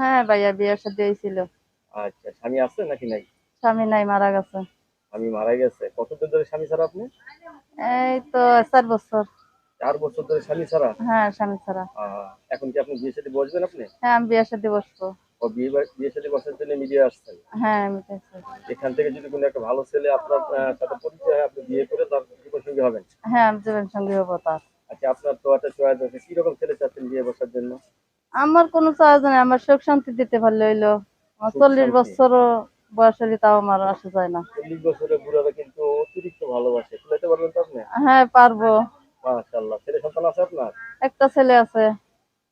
হ্যাঁ ভাইয়া বিয়ের সাথে হয়েছিল। আচ্ছা স্বামী আছে নাকি নাই? স্বামী নাই মারা গেছে। স্বামী মারা গেছে। কতদিন ধরে স্বামী ছাড়া আপনি? এই তো চার বছর। চার বছর ধরে স্বামী ছাড়া? হ্যাঁ স্বামী ছাড়া। এখন কি আপনি বিয়ে সাথে বসবেন আপনি? হ্যাঁ আমি বিয়ের সাথে বসবো। ও বিয়ে সাথে বসার জন্য মিডিয়া আসছেন? হ্যাঁ আমি এখান থেকে যদি কোনো একটা ভালো ছেলে আপনার সাথে পরিচয় হয় আপনি বিয়ে করে তার জীবন সঙ্গী হবেন? হ্যাঁ আমি জীবন সঙ্গী হব তার। আচ্ছা আপনার তো একটা চয়েস আছে। কীরকম ছেলে চাচ্ছেন বিয়ে বসার জন্য? আমার কোনো চার্জ নেই আমার সুখ শান্তি দিতে পারলে হইল। আমার চল্লিশ বছর বয়স হলে তাও আমার আসা যায় না। চল্লিশ বছরের বুড়ারা কিন্তু অতিরিক্ত ভালোবাসে। খুলাইতে পারবেন তো আপনি? হ্যাঁ পারব। মাশাল্লাহ ছেলে সন্তান আছে আপনার? একটা ছেলে আছে।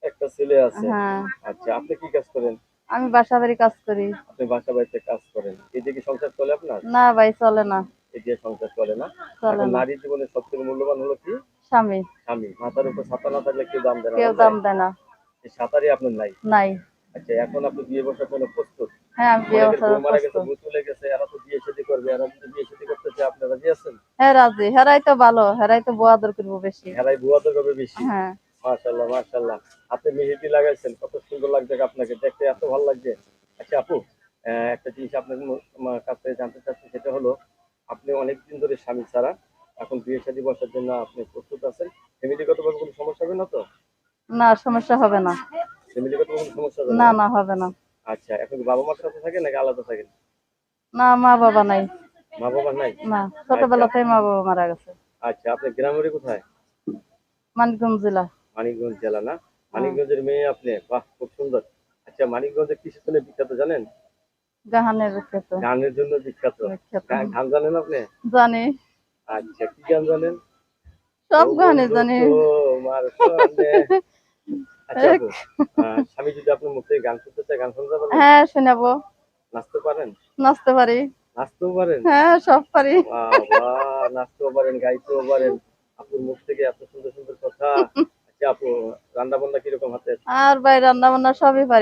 একটা ছেলে আছে? হ্যাঁ। আচ্ছা আপনি কি কাজ করেন? আমি বাসা বাড়ি কাজ করি। আপনি বাসা বাড়িতে কাজ করেন। এই যে কি সংসার চলে আপনার? না ভাই চলে না। এই যে সংসার চলে না? চলে এখন না। নারীর জীবনে মূল্যবান হলো কি? স্বামী। স্বামী। মাথার উপর ছাতা না থাকলে কেউ দাম দেয় না কেউ দাম দেয় না। এই আপনার নাই? নাই। আচ্ছা এখন আপনি বিয়ে বসার জন্য প্রস্তুত? হ্যাঁ আমি বিয়ে বছর মারা গেছে প্রস্তুত। বউ চলে গেছে এরা তো বিয়ে শাদী করবে এরা যদি বিয়ে শাদী করতে চায় আপনারা রাজি আছেন? হ্যাঁ রাজি। হেরাই তো ভালো হেরাই তো আদর করব বেশি। এরাই বুয়া তো করবে বেশি। হ্যাঁ। মাশাল্লাহ মাশাল্লাহ হাতে মেহেদি লাগাইছেন কত সুন্দর লাগছে আপনাকে দেখতে এত ভালো লাগছে। আচ্ছা আপু একটা জিনিস আপনার কাছ জানতে চাচ্ছি সেটা হলো আপনি অনেকদিন ধরে স্বামী ছাড়া এখন বিয়ে শাদী বসার জন্য আপনি প্রস্তুত আছেন ফ্যামিলিগত ভাবে কোনো সমস্যা হবে না তো না সমস্যা হবে না। ফ্যামিলিগত কোনো সমস্যা হবে না না? না হবে না। আচ্ছা এখন কি বাবা মার সাথে থাকেন নাকি আলাদা থাকেন না মা বাবা নাই। মা বাবা নাই? না ছোটবেলাতেই মা বাবা মারা গেছে। আচ্ছা আপনি গ্রামের কোথায়? মানিকগঞ্জ জেলা। মানিকগঞ্জ জেলা না? মানিকগঞ্জের মেয়ে আপনি? বাহ খুব সুন্দর। আচ্ছা মানিকগঞ্জে কিসের জন্য বিখ্যাত জানেন? গাহানের বিখ্যাত। গানের জন্য বিখ্যাত। বিখ্যাত। গান- গান জানেন আপনি? জানি। আচ্ছা কি গান জানেন? সব গানে জানি। তোমার সনে। আচ্ছা স্বামী যদি আপনার মুখ থেকে গান শুনতে চায় গান শুনতে পারেন হ্যাঁ শোনাবো। নাচতে পারেন? নাচতে পারি। নাচতেও পারেন? হ্যাঁ সব পারি। নাচতেও পারেন গাইতেও পারেন। আপনার মুখ থেকে এত সুন্দর সুন্দর কথা। আচ্ছা আপু রান্না বান্না কীরকম হাতে? আর ভাই রান্না বান্না সবই পারি।